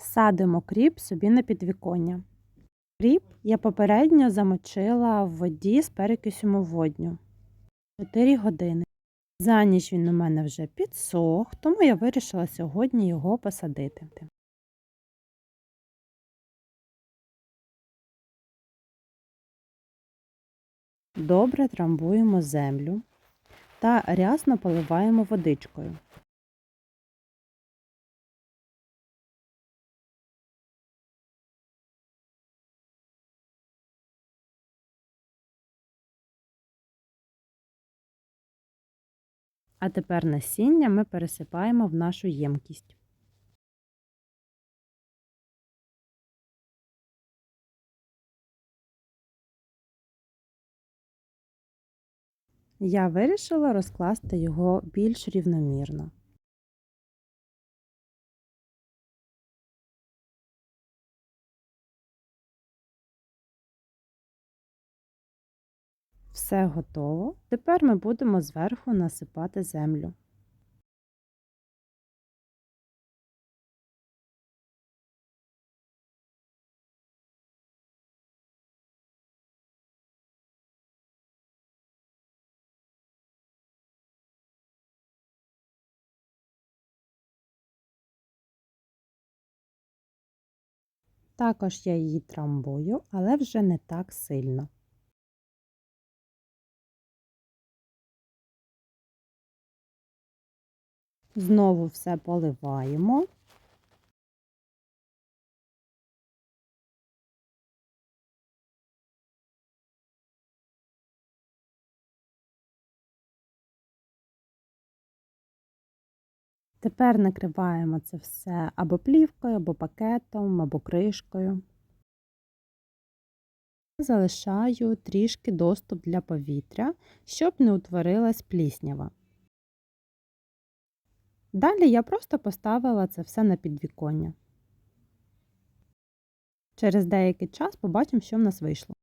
Садимо кріп собі на підвіконня. Кріп я попередньо замочила в воді з перекисю водню 4 години. За ніч він у мене вже підсох, тому я вирішила сьогодні його посадити. Добре трамбуємо землю та рясно поливаємо водичкою. А тепер насіння ми пересипаємо в нашу ємкість. Я вирішила розкласти його більш рівномірно. Все готово. Тепер ми будемо зверху насипати землю. Також я її трамбую, але вже не так сильно. Знову все поливаємо. Тепер накриваємо це все або плівкою, або пакетом, або кришкою. Залишаю трішки доступ для повітря, щоб не утворилась пліснява. Далі я просто поставила це все на підвіконня. Через деякий час побачимо, що в нас вийшло.